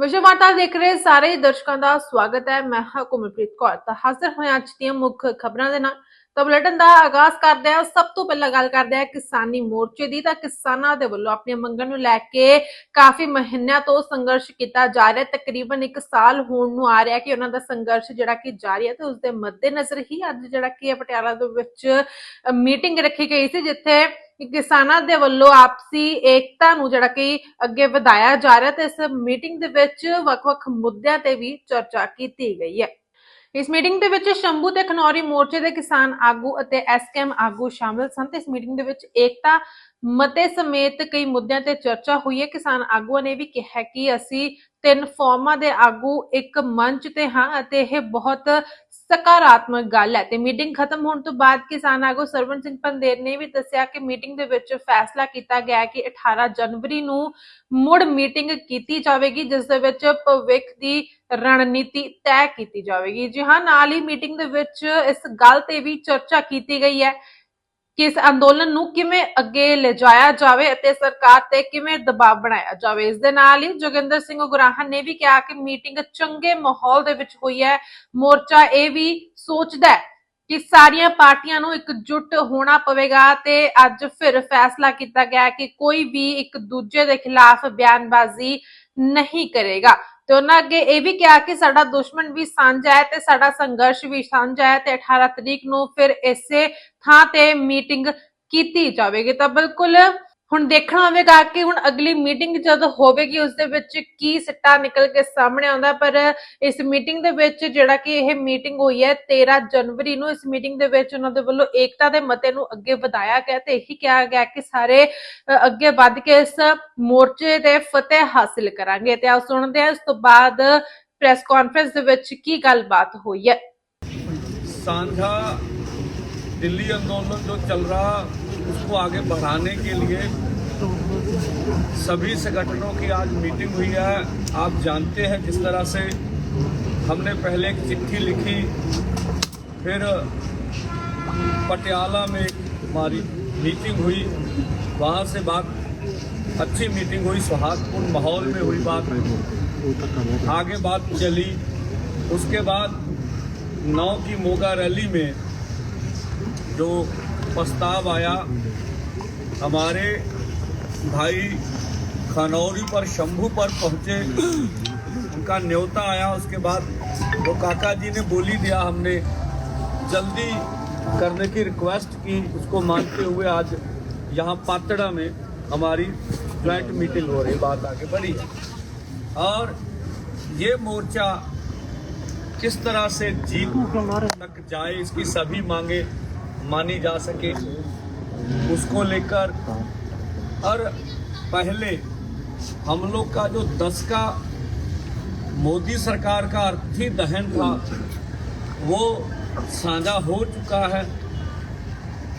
ਵਿਸ਼ਵ ਵਾਰਤਾ ਦੇਖ ਰਹੇ ਸਾਰੇ ਦਰਸ਼ਕਾਂ ਦਾ ਸਵਾਗਤ ਹੈ। ਮੈਂ ਹਾਂ ਕੁਮਲਪ੍ਰੀਤ ਕੌਰ। ਤਾਂ ਹਾਜ਼ਰ ਹੋਇਆ ਅੱਜ ਦੀਆਂ ਮੁੱਖ ਖਬਰਾਂ ਦੇ ਨਾਲ। ਤਾਂ ਬੁਲੇਟਿਨ ਦਾ ਆਗਾਜ਼ ਕਰਦੇ ਹਾਂ। ਸਭ ਤੋਂ ਪਹਿਲਾਂ ਗੱਲ ਕਰਦੇ ਹਾਂ ਕਿਸਾਨੀ ਮੋਰਚੇ ਦੀ। ਤਾਂ ਕਿਸਾਨਾਂ ਦੇ ਵੱਲੋਂ ਆਪਣੀਆਂ ਮੰਗਾਂ ਨੂੰ ਲੈ ਕੇ ਕਾਫੀ ਮਹੀਨਿਆਂ ਤੋਂ ਸੰਘਰਸ਼ ਕੀਤਾ ਜਾ ਰਿਹਾ। ਤਕਰੀਬਨ 1 ਸਾਲ ਹੋਣ ਨੂੰ ਆ ਰਿਹਾ ਕਿ ਉਹਨਾਂ ਦਾ ਸੰਘਰਸ਼ ਜਿਹੜਾ ਕਿ ਜਾਰੀ ਹੈ ਤੇ ਉਸ ਦੇ ਮੱਦੇਨਜ਼ਰ ਹੀ ਅੱਜ ਜਿਹੜਾ ਕਿ ਪਟਿਆਲਾ ਦੇ ਵਿੱਚ ਮੀਟਿੰਗ ਰੱਖੀ ਗਈ ਸੀ, ਜਿੱਥੇ ਕਿਸਾਨਾਂ ਦੇ ਵੱਲੋਂ ਆਪਸੀ ਏਕਤਾ ਨੂੰ ਜਿਹੜਾ ਕਿ ਅੱਗੇ ਵਧਾਇਆ ਜਾ ਰਿਹਾ ਤੇ ਇਸ ਮੀਟਿੰਗ ਦੇ ਵਿੱਚ ਵੱਖ-ਵੱਖ ਮੁੱਦਿਆਂ ਤੇ ਵੀ ਚਰਚਾ ਕੀਤੀ ਗਈ ਹੈ। ਇਸ ਮੀਟਿੰਗ ਦੇ ਵਿੱਚ ਸ਼ੰਭੂ ਤੇ ਖਨੌਰੀ ਮੋਰਚੇ ਦੇ ਕਿਸਾਨ ਆਗੂ ਅਤੇ ਐਸਕੇਐਮ ਆਗੂ ਸ਼ਾਮਲ ਸਨ ਤੇ ਇਸ ਮੀਟਿੰਗ ਦੇ ਵਿੱਚ ਏਕਤਾ, ਮਤੇ ਸਮੇਤ ਕਈ ਮੁੱਦਿਆਂ ਤੇ ਚਰਚਾ ਹੋਈ ਹੈ। ਕਿਸਾਨ ਆਗੂਆਂ ਨੇ ਵੀ ਕਿਹਾ ਕਿ ਅਸੀਂ ਤਿੰਨ ਫੋਰਮਾਂ ਦੇ ਆਗੂ, ਇੱਕ ਮੰਚ ਤੇ ਹਾਂ ਅਤੇ ਇਹ ਬਹੁਤ ਸਕਾਰਾਤਮਕ ਗੱਲ ਹੈ ਤੇ ਮੀਟਿੰਗ ਖਤਮ ਹੋਣ ਤੋਂ ਬਾਅਦ ਕਿਸਾਨ ਆਗੂ ਸਰਵਨ ਸਿੰਘ ਪੰਦੇਰ ਨੇ ਵੀ ਦੱਸਿਆ ਕਿ ਮੀਟਿੰਗ ਦੇ ਵਿੱਚ ਫੈਸਲਾ ਕੀਤਾ ਗਿਆ ਕਿ 18 ਜਨਵਰੀ ਨੂੰ ਮੁੜ ਮੀਟਿੰਗ ਕੀਤੀ ਜਾਵੇਗੀ, ਜਿਸ ਦੇ ਵਿੱਚ ਭਵਿੱਖ ਦੀ ਰਣਨੀਤੀ ਤੈਅ ਕੀਤੀ ਜਾਵੇਗੀ। ਜੀ ਹਾਂ, ਨਾਲ ਹੀ ਮੀਟਿੰਗ ਦੇ ਵਿੱਚ ਇਸ ਗੱਲ ਤੇ ਵੀ ਚਰਚਾ ਕੀਤੀ ਗਈ ਹੈ ਕਿ ਇਸ ਅੰਦੋਲਨ ਨੂੰ ਕਿਵੇਂ ਅੱਗੇ ਲਿਜਾਇਆ ਜਾਵੇ ਅਤੇ ਸਰਕਾਰ ਤੇ ਕਿਵੇਂ ਦਬਾਅ ਬਣਾਇਆ ਜਾਵੇ। ਇਸ ਦੇ ਨਾਲ ਹੀ ਜੋਗਿੰਦਰ ਸਿੰਘ ਉਗਰਾਹਨ ਨੇ ਵੀ ਕਿਹਾ ਕਿ ਮੀਟਿੰਗ ਚੰਗੇ ਮਾਹੌਲ ਦੇ ਵਿੱਚ ਹੋਈ ਹੈ। ਮੋਰਚਾ ਇਹ ਵੀ ਸੋਚਦਾ ਹੈ ਕਿ ਸਾਰੀਆਂ ਪਾਰਟੀਆਂ ਨੂੰ ਇਕਜੁੱਟ ਹੋਣਾ ਪਵੇਗਾ ਤੇ ਅੱਜ ਫਿਰ ਫੈਸਲਾ ਕੀਤਾ ਗਿਆ ਕਿ ਕੋਈ ਵੀ ਇੱਕ ਦੂਜੇ ਦੇ ਖਿਲਾਫ ਬਿਆਨਬਾਜ਼ੀ ਨਹੀਂ ਕਰੇਗਾ। ਤੇ ਉਹਨਾਂ ਅੱਗੇ ਇਹ ਵੀ ਕਿਹਾ ਕਿ ਸਾਡਾ ਦੁਸ਼ਮਣ ਵੀ ਸਾਂਝਾ ਹੈ ਤੇ ਸਾਡਾ ਸੰਘਰਸ਼ ਵੀ ਸਾਂਝਾ ਹੈ ਤੇ 18 ਤਰੀਕ ਨੂੰ ਫਿਰ ਇਸੇ ਥਾਂ ਤੇ ਮੀਟਿੰਗ ਕੀਤੀ ਜਾਵੇਗੀ। ਤਾਂ ਬਿਲਕੁਲ ਹੁਣ ਦੇਖਣਾ ਹੋਵੇਗਾ ਕਿ ਹੁਣ ਅਗਲੀ ਮੀਟਿੰਗ ਜਦ ਹੋਵੇਗੀ ਉਸ ਦੇ ਵਿੱਚ ਕੀ ਸਿੱਟਾ ਨਿਕਲ ਕੇ ਸਾਹਮਣੇ ਆਉਂਦਾ ਪਰ ਇਸ ਮੀਟਿੰਗ ਦੇ ਵਿੱਚ ਜਿਹੜਾ ਕਿ ਇਹ ਮੀਟਿੰਗ ਹੋਈ ਹੈ 13 ਜਨਵਰੀ ਨੂੰ ਇਸ ਮੀਟਿੰਗ ਦੇ ਵਿੱਚ ਉਹਨਾਂ ਦੇ ਵੱਲੋਂ ਏਕਤਾ ਦੇ ਮਤੇ ਨੂੰ ਅੱਗੇ ਵਧਾਇਆ ਗਿਆ ਤੇ ਇਹੀ ਕਿਹਾ ਗਿਆ ਕਿ ਸਾਰੇ ਅ, ਅੱਗੇ ਵੱਧ ਕੇ ਇਸ ਮੋਰਚੇ ਤੇ ਫਤਿਹ ਹਾਸਿਲ ਕਰਾਂਗੇ ਤੇ ਆਓ ਸੁਣਦੇ ਹਾਂ ਇਸ ਤੋਂ ਬਾਅਦ ਪ੍ਰੈਸ ਕਾਨਫਰੰਸ ਦੇ ਵਿੱਚ ਕੀ ਗੱਲਬਾਤ ਹੋਈ ਹੈ सांझा दिल्ली आंदोलन जो चल रहा उसको आगे बढ़ाने के लिए सभी संगठनों की आज मीटिंग हुई है। आप जानते हैं किस तरह से हमने पहले एक चिट्ठी लिखी, फिर पटियाला में हमारी मीटिंग हुई, वहाँ से बात, अच्छी मीटिंग हुई सौहार्दपूर्ण माहौल में हुई बात। आगे बात चली, उसके बाद नौ की मोगा रैली में जो प्रस्ताव आया, हमारे भाई खनौरी पर, शंभू पर पहुँचे। उनका न्योता आया, उसके बाद वो काका जी ने बोली दिया हमने। जल्दी करने की रिक्वेस्ट की, उसको मानते हुए आज यहाँ पातड़ा में हमारी ज्वाइंट मीटिंग हो रही बात आगे बढ़ी। और ये मोर्चा किस तरह से जीत तक जाए, इसकी सभी मांगे मानी जा सके, उसको लेकर और पहले हम लोग का जो दस का मोदी सरकार का अर्थी दहन था, वो साझा हो चुका है।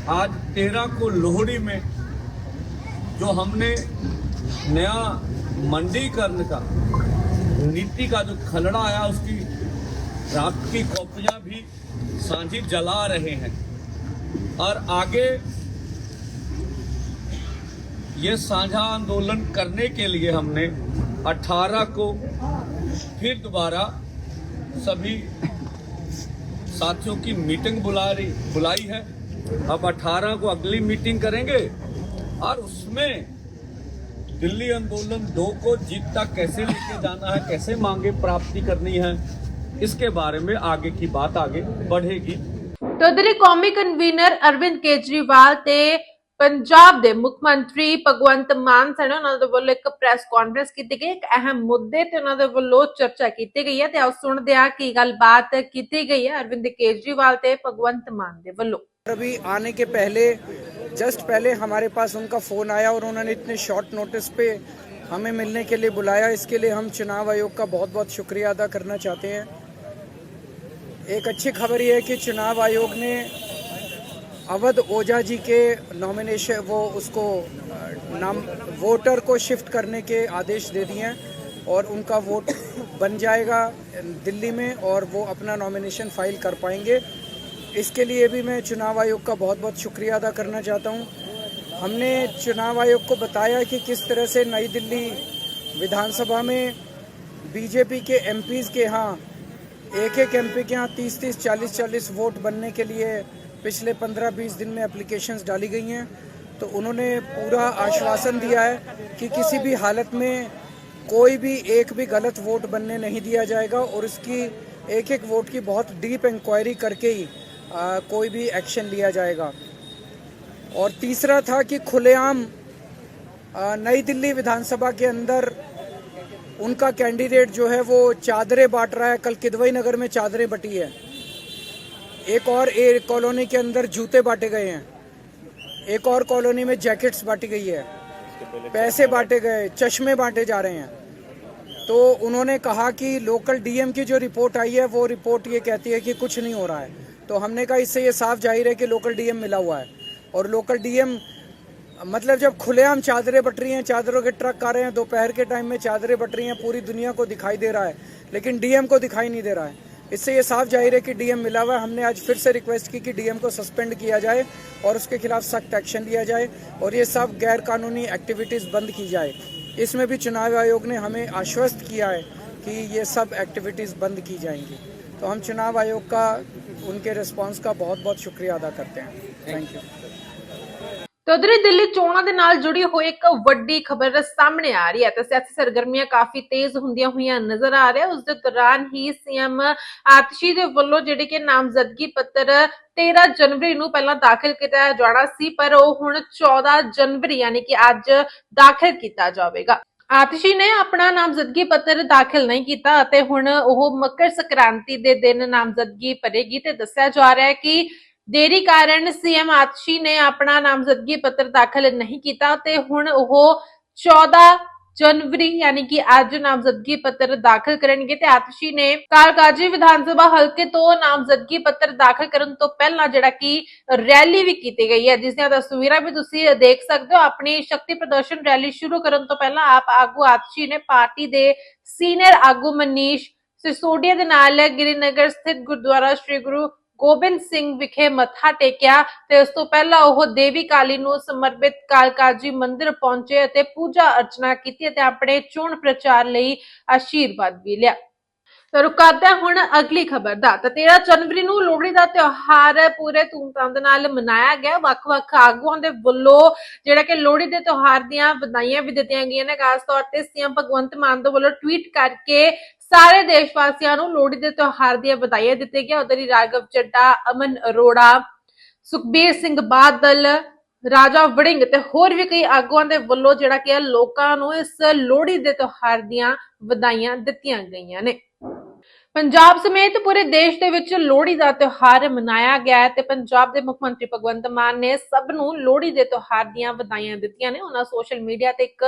आज तेरह को लोहड़ी में जो हमने नया मंडीकरण का, नीति का जो खलड़ा आया, उसकी रात की कॉपियाँ भी साझी जला रहे हैं। और आगे ये साझा आंदोलन करने के लिए हमने 18 को फिर दोबारा सभी साथियों की मीटिंग बुला रही बुलाई है। अब 18 को अगली मीटिंग करेंगे और उसमें दिल्ली आंदोलन दो को जीत तक कैसे लेके जाना है, कैसे मांगे प्राप्ति करनी है, इसके बारे में आगे की बात आगे बढ़ेगी। तो दिल्ली कौमी कन्वीनर अरविंद केजरीवाल ते ਪੰਜਾਬ ਦੇ ਮੁੱਖ ਮੰਤਰੀ ਭਗਵੰਤ ਮਾਨ ਸਨ ਉਹਨਾਂ ਦੇ ਵੱਲੋਂ ਇੱਕ ਪ੍ਰੈਸ ਕਾਨਫਰੰਸ ਕੀਤੀ ਗਈ ਇੱਕ ਅਹਿਮ ਮੁੱਦੇ ਤੇ ਉਹਨਾਂ ਦੇ ਵੱਲੋਂ ਚਰਚਾ ਕੀਤੀ ਗਈ ਹੈ ਤੇ ਆਓ ਸੁਣਦੇ ਹਾਂ ਕੀ ਗੱਲਬਾਤ ਕੀਤੀ ਗਈ ਹੈ ਅਰਵਿੰਦ ਕੇਜਰੀਵਾਲ ਤੇ ਭਗਵੰਤ ਮਾਨ ਦੇ ਵੱਲੋਂ अभी आने के पहले जस्ट पहले हमारे पास उनका फ़ोन आया और उन्होंने इतने शॉर्ट नोटिस पे हमें मिलने के लिए बुलाया इसके लिए हम चुनाव आयोग का बहुत बहुत शुक्रिया अदा करना चाहते हैं एक अच्छी खबर ये है कि चुनाव आयोग ने अवध ओझा जी के नॉमिनेशन वो उसको नाम वोटर को शिफ्ट करने के आदेश दे दिए हैं और उनका वोट बन जाएगा दिल्ली में और वो अपना नॉमिनेशन फ़ाइल कर पाएँगे। इसके लिए भी मैं चुनाव आयोग का बहुत बहुत शुक्रिया अदा करना चाहता हूँ। हमने चुनाव आयोग को बताया कि किस तरह से नई दिल्ली विधानसभा में बीजेपी के एमपीज के यहाँ, एक एक एमपी के यहाँ तीस तीस चालीस चालीस वोट बनने के लिए पिछले पंद्रह बीस दिन में एप्लीकेशंस डाली गई हैं तो उन्होंने पूरा आश्वासन दिया है कि किसी भी हालत में कोई भी एक भी गलत वोट बनने नहीं दिया जाएगा और इसकी एक एक वोट की बहुत डीप इंक्वायरी करके ही आ, कोई भी एक्शन लिया जाएगा। और तीसरा था कि खुलेआम नई दिल्ली विधानसभा के अंदर उनका कैंडिडेट जो है वो चादरें बांट रहा है। कल किदवई नगर में चादरें बटी है। एक और एक कॉलोनी के अंदर जूते बांटे गए हैं। एक और कॉलोनी में जैकेट्स बांटी गई है। पैसे बांटे गए, चश्मे बांटे जा रहे हैं। तो उन्होंने कहा कि लोकल डीएम की जो रिपोर्ट आई है, वो रिपोर्ट ये कहती है कि कुछ नहीं हो रहा है। तो हमने कहा, इससे ये साफ़ ज़ाहिर है कि लोकल डीएम मिला हुआ है। और लोकल डीएम मतलब जब खुलेआम चादरें बट रही हैं, चादरों के ट्रक आ रहे हैं, दोपहर के टाइम में चादरें बट रही हैं, पूरी दुनिया को दिखाई दे रहा है। लेकिन डीएम को दिखाई नहीं दे रहा है। इससे ये साफ़ ज़ाहिर है कि डीएम मिला हुआ हमने आज फिर से रिक्वेस्ट की कि डीएम को सस्पेंड किया जाए और उसके खिलाफ सख्त एक्शन लिया जाए और ये सब गैर कानूनी एक्टिविटीज़ बंद की जाए। इसमें भी चुनाव आयोग ने हमें आश्वस्त किया है कि ये सब एक्टिविटीज़ बंद की जाएँगी। तो हम चुनाव आयोग का उनके रिस्पॉन्स का बहुत बहुत शुक्रिया अदा करते हैं। थैंक यू ਤੇ ਉਧਰ ਦਿੱਲੀ ਚੋਣਾਂ ਦੇ ਨਾਲ ਜੁੜੀ ਹੋਈ ਇੱਕ ਵੱਡੀ ਖਬਰ ਸਾਹਮਣੇ ਆ ਰਹੀ ਹੈ। ਤੇ ਸਿਆਸੀ ਸਰਗਰਮੀਆਂ ਕਾਫੀ ਤੇਜ਼ ਹੁੰਦੀਆਂ ਹੋਈਆਂ ਨਜ਼ਰ ਆ ਰਿਹਾ ਉਸ ਦੇ ਦੌਰਾਨ ਹੀ ਸੀਐਮ ਆਤਸ਼ੀ ਦੇ ਵੱਲੋਂ ਜਿਹੜੀ ਕਿ ਨਾਮਜ਼ਦਗੀ ਪੱਤਰ 13 ਜਨਵਰੀ ਨੂੰ ਪਹਿਲਾਂ ਦਾਖਲ ਕੀਤਾ ਜਾਣਾ ਸੀ, ਪਰ ਉਹ ਹੁਣ 14 ਜਨਵਰੀ ਯਾਨੀ ਕਿ ਅੱਜ ਦਾਖਲ ਕੀਤਾ ਜਾਵੇਗਾ। ਆਤਸ਼ੀ ਨੇ ਆਪਣਾ ਨਾਮਜ਼ਦਗੀ ਪੱਤਰ ਦਾਖਲ ਨਹੀਂ ਕੀਤਾ ਅਤੇ ਹੁਣ ਉਹ ਮਕਰ ਸੰਕ੍ਰਾਂਤੀ ਦੇ ਦਿਨ ਨਾਮਜ਼ਦਗੀ ਭਰੇਗੀ ਤੇ ਦੱਸਿਆ ਜਾ ਰਿਹਾ ਹੈ ਕਿ ਦੇਰੀ ਕਾਰਨ ਸੀਐਮ ਆਤਸ਼ੀ ਨੇ ਆਪਣਾ ਨਾਮਜ਼ਦਗੀ ਪੱਤਰ ਦਾਖਲ ਨਹੀਂ ਕੀਤਾ ਤੇ ਹੁਣ ਉਹ 14 ਜਨਵਰੀ ਯਾਨੀ ਕਿ ਅੱਜ ਨਾਮਜ਼ਦਗੀ ਪੱਤਰ ਦਾਖਲ ਕਰਨਗੇ ਤੇ ਆਤਸ਼ੀ ਨੇ ਕਾਲਕਾਜੀ ਵਿਧਾਨ ਸਭਾ ਹਲਕੇ ਤੋਂ ਨਾਮਜ਼ਦਗੀ ਪੱਤਰ ਦਾਖਲ ਕਰਨ ਤੋਂ ਪਹਿਲਾਂ ਜਿਹੜਾ ਕਿ ਰੈਲੀ ਵੀ ਕੀਤੀ ਗਈ ਹੈ, ਜਿਸ ਦੀਆਂ ਤਸਵੀਰਾਂ ਵੀ ਤੁਸੀਂ ਦੇਖ ਸਕਦੇ ਹੋ। ਆਪਣੀ ਸ਼ਕਤੀ ਪ੍ਰਦਰਸ਼ਨ ਰੈਲੀ ਸ਼ੁਰੂ ਕਰਨ ਤੋਂ ਪਹਿਲਾਂ ਆਪ ਆਗੂ ਆਤਸ਼ੀ ਨੇ ਪਾਰਟੀ ਦੇ ਸੀਨੀਅਰ ਆਗੂ ਮਨੀਸ਼ ਸਿਸੋਡੀਆ ਦੇ ਨਾਲ ਗਿਰੀਨਗਰ ਸਥਿਤ ਗੁਰਦੁਆਰਾ ਸ੍ਰੀ ਗੁਰੂ ਗੋਬਿੰਦ ਸਿੰਘ ਵਿਖੇ ਮੱਥਾ ਟੇਕਿਆ ਤੇ ਉਸ ਤੋਂ ਪਹਿਲਾਂ ਉਹ ਦੇਵੀ ਕਾਲੀ ਨੂੰ ਸਮਰਪਿਤ ਕਾਲਕਾਜੀ ਮੰਦਿਰ ਪਹੁੰਚੇ ਅਤੇ ਪੂਜਾ ਅਰਚਨਾ ਕੀਤੀ ਅਤੇ ਆਪਣੇ ਚੋਣ ਪ੍ਰਚਾਰ ਲਈ ਆਸ਼ੀਰਵਾਦ ਵੀ ਲਿਆ। ਰੁਕਾਦਾ ਹੁਣ ਅਗਲੀ ਖਬਰ ਦਾ। ਤਾਂ 13 ਜਨਵਰੀ ਨੂੰ ਲੋਹੜੀ ਦਾ ਤਿਉਹਾਰ ਪੂਰੇ ਧੂਮਧਾਮ ਦੇ ਨਾਲ ਮਨਾਇਆ ਗਿਆ। ਵੱਖ-ਵੱਖ ਆਗੂਆਂ ਦੇ ਵੱਲੋਂ ਜਿਹੜਾ ਕਿ ਲੋਹੜੀ ਦੇ ਤਿਉਹਾਰ ਦੀਆਂ ਵਧਾਈਆਂ ਵੀ ਦਿੱਤੀਆਂ ਗਈਆਂ ਨੇ। ਖਾਸ ਤੌਰ ਤੇ ਸੀਐਮ ਭਗਵੰਤ ਮਾਨ ਦੇ ਵੱਲੋਂ ਟਵੀਟ ਕਰਕੇ ਸਾਰੇ ਦੇਸ਼ ਵਾਸੀਆਂ ਨੂੰ ਲੋਹੜੀ ਦੇ ਤਿਉਹਾਰ ਦੀਆਂ ਵਧਾਈਆਂ ਦਿੱਤੀਆਂ ਗਈਆਂ। ਉਧਰ ਹੀ ਰਾਘਵ ਚੱਡਾ, ਅਮਨ ਅਰੋੜਾ, ਸੁਖਬੀਰ ਸਿੰਘ ਬਾਦਲ, ਰਾਜਾ ਵੜਿੰਗ ਤੇ ਹੋਰ ਵੀ ਕਈ ਆਗੂਆਂ ਦੇ ਵੱਲੋਂ ਜਿਹੜਾ ਕਿ ਲੋਕਾਂ ਨੂੰ ਇਸ ਲੋਹੜੀ ਦੇ ਤਿਉਹਾਰ ਦੀਆਂ ਵਧਾਈਆਂ ਦਿੱਤੀਆਂ ਗਈਆਂ ਨੇ। ਪੰਜਾਬ ਸਮੇਤ ਪੂਰੇ ਦੇਸ਼ ਦੇ ਵਿੱਚ ਲੋਹੜੀ ਦਾ ਤਿਉਹਾਰ ਮਨਾਇਆ ਗਿਆ ਹੈ ਤੇ ਪੰਜਾਬ ਦੇ ਮੁੱਖ ਮੰਤਰੀ ਭਗਵੰਤ ਮਾਨ ਨੇ ਸਭ ਨੂੰ ਲੋਹੜੀ ਦੇ ਤਿਉਹਾਰ ਦੀਆਂ ਵਧਾਈਆਂ ਦਿੱਤੀਆਂ ਨੇ। ਉਹਨਾਂ ਸੋਸ਼ਲ ਮੀਡੀਆ ਤੇ ਇੱਕ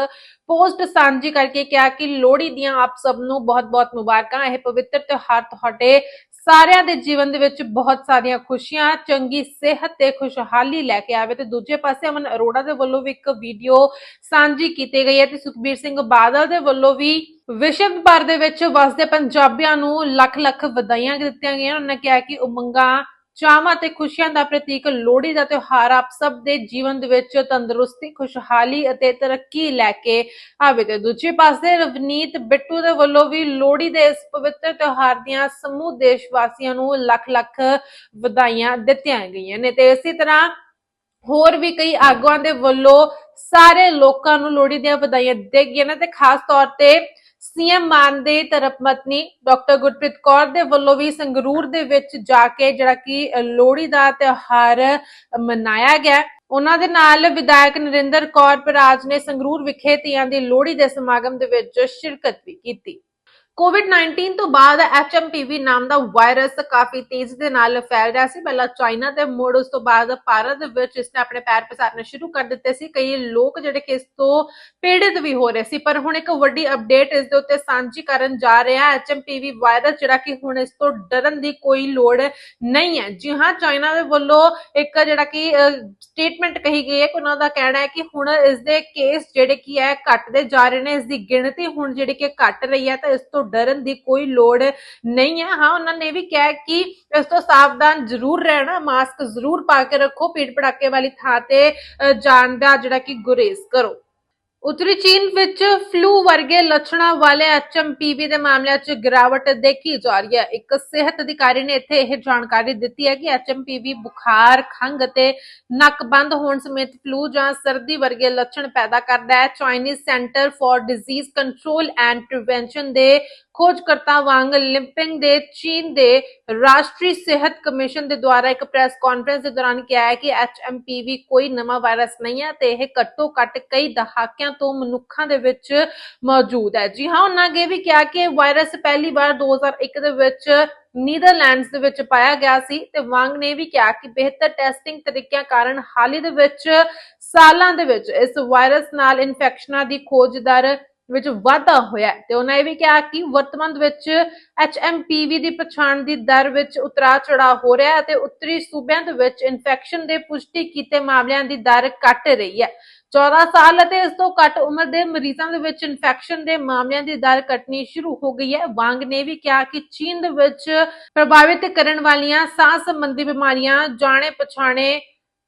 ਪੋਸਟ ਸਾਂਝੀ ਕਰਕੇ ਕਿਹਾ ਕਿ ਲੋਹੜੀ ਦੀਆਂ ਆਪ ਸਭ ਨੂੰ ਬਹੁਤ-ਬਹੁਤ ਮੁਬਾਰਕਾਂ। ਇਹ ਪਵਿੱਤਰ ਤਿਉਹਾਰ ਤੁਹਾਡੇ ਸਾਰਿਆਂ ਦੇ ਜੀਵਨ ਦੇ ਵਿੱਚ ਬਹੁਤ ਸਾਰੀਆਂ ਖੁਸ਼ੀਆਂ, ਚੰਗੀ ਸਿਹਤ ਤੇ ਖੁਸ਼ਹਾਲੀ ਲੈ ਕੇ ਆਵੇ। ਤੇ ਦੂਜੇ ਪਾਸੇ ਅਮਨ ਅਰੋੜਾ ਦੇ ਵੱਲੋਂ ਵੀ ਇੱਕ ਵੀਡੀਓ ਸਾਂਝੀ ਕੀਤੀ ਗਈ ਹੈ ਤੇ ਸੁਖਬੀਰ ਸਿੰਘ ਬਾਦਲ ਦੇ ਵੱਲੋਂ ਵੀ ਵਿਸ਼ਵ ਭਰ ਦੇ ਵਿੱਚ ਵਸਦੇ ਪੰਜਾਬੀਆਂ ਨੂੰ ਲੱਖ ਲੱਖ ਵਧਾਈਆਂ ਦਿੱਤੀਆਂ ਗਈਆਂ। ਉਹਨਾਂ ਨੇ ਕਿਹਾ ਕਿ ਉਮੰਗਾਂ, ਚਾਵਾਂ ਤੇ ਖੁਸ਼ੀਆਂ ਦਾ ਪ੍ਰਤੀਕ ਲੋਹੜੀ ਦਾ ਤਿਉਹਾਰ ਆਪ ਸਭ ਦੇ ਜੀਵਨ ਦੇ ਵਿੱਚ ਤੰਦਰੁਸਤੀ, ਖੁਸ਼ਹਾਲੀ ਅਤੇ ਤਰੱਕੀ ਲੈ ਕੇ ਆਵੇ ਤੇ ਦੂਜੇ ਪਾਸੇ ਰਵਨੀਤ ਬਿੱਟੂ ਦੇ ਵੱਲੋਂ ਵੀ ਲੋਹੜੀ ਦੇ ਇਸ ਪਵਿੱਤਰ ਤਿਉਹਾਰ ਦੀਆਂ ਸਮੂਹ ਦੇਸ਼ ਵਾਸੀਆਂ ਨੂੰ ਲੱਖ ਲੱਖ ਵਧਾਈਆਂ ਦਿੱਤੀਆਂ ਗਈਆਂ ਨੇ ਤੇ ਇਸੇ ਤਰ੍ਹਾਂ ਹੋਰ ਵੀ ਕਈ ਆਗੂਆਂ ਦੇ ਵੱਲੋਂ ਸਾਰੇ ਲੋਕਾਂ ਨੂੰ ਲੋਹੜੀ ਦੀਆਂ ਵਧਾਈਆਂ ਦਿੱਤੀਆਂ ਗਈਆਂ ਨੇ ਤੇ ਖਾਸ ਤੌਰ ਤੇ ਸੀਐਮ ਮਾਨ ਦੇ ਤਰਫ ਡਾਕਟਰ ਗੁਰਪ੍ਰੀਤ ਕੌਰ ਦੇ ਵੱਲੋਂ ਵੀ ਸੰਗਰੂਰ ਦੇ ਵਿੱਚ ਜਾ ਕੇ ਜਿਹੜਾ ਕਿ ਲੋਹੜੀ ਦਾ ਤਿਉਹਾਰ ਮਨਾਇਆ ਗਿਆ। ਉਹਨਾਂ ਦੇ ਨਾਲ ਵਿਧਾਇਕ ਨਰਿੰਦਰ ਕੌਰ ਪਰਾਜ ਨੇ ਸੰਗਰੂਰ ਵਿਖੇ ਤੀਆਂ ਦੀ ਲੋਹੜੀ ਦੇ ਸਮਾਗਮ ਦੇ ਵਿੱਚ ਸ਼ਿਰਕਤ ਵੀ ਕੀਤੀ। ਕੋਵਿਡ-19 ਤੋਂ ਬਾਅਦ HMPV ਨਾਮ ਦਾ ਵਾਇਰਸ ਕਾਫੀ ਤੇਜ਼ੀ ਦੇ ਨਾਲ ਫੈਲ ਰਿਹਾ ਸੀ। ਪਹਿਲਾਂ ਚਾਈਨਾ ਤੇ ਮੁੜ ਉਸ ਤੋਂ ਬਾਅਦ ਭਾਰਤ ਦੇ ਵਿੱਚ ਇਸਨੇ ਆਪਣੇ ਪੈਰ ਪਸਾਰਨੇ ਸ਼ੁਰੂ ਕਰ ਦਿੱਤੇ ਸੀ। ਕਈ ਲੋਕ ਜਿਹੜੇ ਕਿ ਇਸ ਤੋਂ ਪੀੜਿਤ ਵੀ ਹੋ ਰਹੇ ਸੀ। ਪਰ ਹੁਣ ਇੱਕ ਵੱਡੀ ਅਪਡੇਟ ਇਸ ਦੇ ਉੱਤੇ ਸਾਂਝੀ ਕਰਨ ਜਾ ਰਿਹਾ ਹੈ। HMPV ਵਾਇਰਸ ਜਿਹੜਾ ਕਿ ਹੁਣ ਇਸ ਤੋਂ ਡਰਨ ਦੀ ਕੋਈ ਲੋੜ ਨਹੀਂ ਹੈ। ਜੀ ਹਾਂ ਚਾਈਨਾ ਦੇ ਵੱਲੋਂ ਇੱਕ ਜਿਹੜਾ ਕਿ ਸਟੇਟਮੈਂਟ ਕਹੀ ਗਈ ਹੈ ਕਿ ਉਹਨਾਂ ਦਾ ਕਹਿਣਾ ਹੈ ਕਿ ਹੁਣ ਇਸ ਦੇ ਕੇਸ ਜਿਹੜੇ ਕੀ ਹੈ ਘਟਦੇ ਜਾ ਰਹੇ ਨੇ। ਇਸ ਦੀ ਗਿਣਤੀ ਹੁਣ ਜਿਹੜੀ ਕਿ ਘਟ ਰਹੀ ਹੈ ਤਾਂ ਇਸ ਤੋਂ ਡਰਨ ਦੀ ਕੋਈ ਲੋੜ ਨਹੀਂ ਹੈ। ਹਾਂ, ਉਹਨਾਂ ਨੇ ਇਹ ਵੀ ਕਿਹਾ ਕਿ ਇਸ ਤੋਂ ਸਾਵਧਾਨ ਜ਼ਰੂਰ ਰਹਿਣਾ, ਮਾਸਕ ਜ਼ਰੂਰ ਪਾ ਕੇ ਰੱਖੋ ਪੀੜ ਪੜਾਕੇ ਵਾਲੀ ਥਾਂ ਤੇ ਜਾਣ ਦਾ ਜਿਹੜਾ ਕਿ ਗੁਰੇਜ਼ ਕਰੋ। ਉੱਤਰੀ ਚੀਨ ਵਿੱਚ ਫਲੂ ਵਰਗੇ ਲੱਛਣਾਂ ਵਾਲੇ ਐਚਐਮਪੀਵੀ ਦੇ ਮਾਮਲਿਆਂ 'ਚ ਗਿਰਾਵਟ ਦੇਖੀ ਜਾ ਰਹੀ ਹੈ। ਇੱਕ ਸਿਹਤ ਅਧਿਕਾਰੀ ਨੇ ਇੱਥੇ ਇਹ ਜਾਣਕਾਰੀ ਦਿੱਤੀ ਹੈ ਕਿ ਐਚਐਮਪੀਵੀ ਬੁਖਾਰ, ਖੰਘ ਅਤੇ ਨੱਕ ਬੰਦ ਹੋਣ ਸਮੇਤ ਫਲੂ ਜਾਂ ਸਰਦੀ ਵਰਗੇ ਲੱਛਣ ਪੈਦਾ ਕਰਦਾ ਹੈ। Chinese centre for disease control and prevention ਦੇ ਖੋਜਕਰਤਾ ਵਾਂਗ ਲਿੰਪਿੰਗ ਦੇ ਚੀਨ ਦੇ ਰਾਸ਼ਟਰੀ ਸਿਹਤ ਕਮਿਸ਼ਨ ਦੇ ਦੁਆਰਾ ਇੱਕ ਪ੍ਰੈਸ ਕਾਨਫਰੰਸ ਦੇ ਦੌਰਾਨ ਕਿਹਾ ਹੈ ਕਿ ਐਚਐਮਪੀਵੀ ਕੋਈ ਨਵਾਂ ਵਾਇਰਸ ਨਹੀਂ ਹੈ ਤੇ ਇਹ ਘੱਟੋ ਘੱਟ ਕਈ ਦਹਾਕਿਆਂ ਤੋਂ ਮਨੁੱਖਾਂ ਦੇ ਵਿੱਚ ਮੌਜੂਦ ਹੈ। ਜੀ ਹਾਂ, ਉਹਨਾਂ ਅੱਗੇ ਵੀ ਕਿਹਾ ਕਿ ਇਹ ਵਾਇਰਸ ਪਹਿਲੀ ਵਾਰ 2001 ਦੇ ਵਿੱਚ ਨੀਦਰਲੈਂਡਸ ਦੇ ਵਿੱਚ ਪਾਇਆ ਗਿਆ ਸੀ ਤੇ ਵਾਂਗ ਨੇ ਵੀ ਕਿਹਾ ਕਿ ਬਿਹਤਰ ਟੈਸਟਿੰਗ ਤਰੀਕਿਆਂ ਕਾਰਨ ਹਾਲ ਹੀ ਦੇ ਵਿੱਚ ਸਾਲਾਂ ਦੇ ਵਿੱਚ ਇਸ ਵਾਇਰਸ ਨਾਲ ਇਨਫੈਕਸ਼ਨਾਂ ਦੀ ਖੋਜ ਦਰ ਵਿੱਚ ਵਾਧਾ ਹੋਇਆ ਤੇ ਉਹਨਾਂ ਇਹ ਵੀ ਕਿਹਾ ਕਿ ਵਰਤਮਾਨ ਵਿੱਚ HMPV ਦੀ ਪਛਾਣ ਦੀ ਦਰ ਵਿੱਚ ਉਤਰਾਅ ਚੜਾਅ ਹੋ ਰਿਹਾ ਹੈ ਤੇ ਉੱਤਰੀ ਸੂਬਿਆਂ ਦੇ ਵਿੱਚ ਇਨਫੈਕਸ਼ਨ ਦੇ ਪੁਸ਼ਟੀ ਕੀਤੇ ਮਾਮਲਿਆਂ ਦੀ ਦਰ ਘਟ ਰਹੀ ਹੈ। 14 ਸਾਲ ਅਤੇ ਇਸ ਤੋਂ ਘੱਟ ਉਮਰ ਦੇ ਮਰੀਜ਼ਾਂ ਦੇ ਵਿੱਚ ਇਨਫੈਕਸ਼ਨ ਦੇ ਮਾਮਲਿਆਂ ਦੀ ਦਰ ਘਟਣੀ ਸ਼ੁਰੂ ਹੋ ਗਈ ਹੈ। ਵਾਂਗ ਨੇ ਵੀ ਕਿਹਾ ਕਿ ਚੀਨ ਦੇ ਵਿੱਚ ਪ੍ਰਭਾਵਿਤ ਕਰਨ ਵਾਲੀਆਂ ਸਾਹ ਸੰਬੰਧੀ ਬਿਮਾਰੀਆਂ ਜਾਣੇ ਪਛਾਣੇ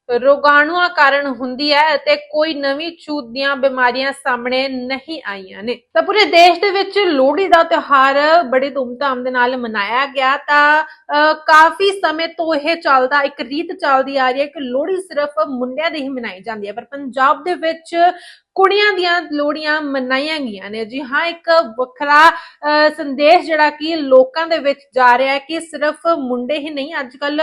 ਰੋਗਾਣੂਆਂ ਕਾਰਨ ਹੁੰਦੀ ਹੈ ਅਤੇ ਕੋਈ ਨਵੀਂ ਛੂਤ ਦੀਆਂ ਬਿਮਾਰੀਆਂ ਸਾਹਮਣੇ ਨਹੀਂ ਆਈਆਂ ਨੇ। ਤਾਂ ਪੂਰੇ ਦੇਸ਼ ਦੇ ਵਿੱਚ ਲੋਹੜੀ ਦਾ ਤਿਉਹਾਰ ਬੜੀ ਧੂਮਧਾਮ ਦੇ ਨਾਲ ਮਨਾਇਆ ਗਿਆ। ਤਾਂ ਅਹ, ਕਾਫੀ ਸਮੇਂ ਤੋਂ ਇਹ ਚੱਲਦਾ ਇੱਕ ਰੀਤ ਚੱਲਦੀ ਆ ਰਹੀ ਹੈ ਕਿ ਲੋਹੜੀ ਸਿਰਫ ਮੁੰਡਿਆਂ ਦੀ ਹੀ ਮਨਾਈ ਜਾਂਦੀ ਹੈ ਪਰ ਪੰਜਾਬ ਦੇ ਵਿੱਚ ਕੁੜੀਆਂ ਦੀਆਂ ਲੋਹੜੀਆਂ ਮਨਾਈਆਂ ਗਈਆਂ ਨੇ ਜੀ। ਹਾਂ, ਇੱਕ ਵੱਖਰਾ ਸੰਦੇਸ਼ ਜਿਹੜਾ ਕਿ ਲੋਕਾਂ ਦੇ ਵਿੱਚ ਜਾ ਰਿਹਾ ਹੈ ਕਿ ਸਿਰਫ ਮੁੰਡੇ ਹੀ ਨਹੀਂ ਅੱਜ ਕੱਲ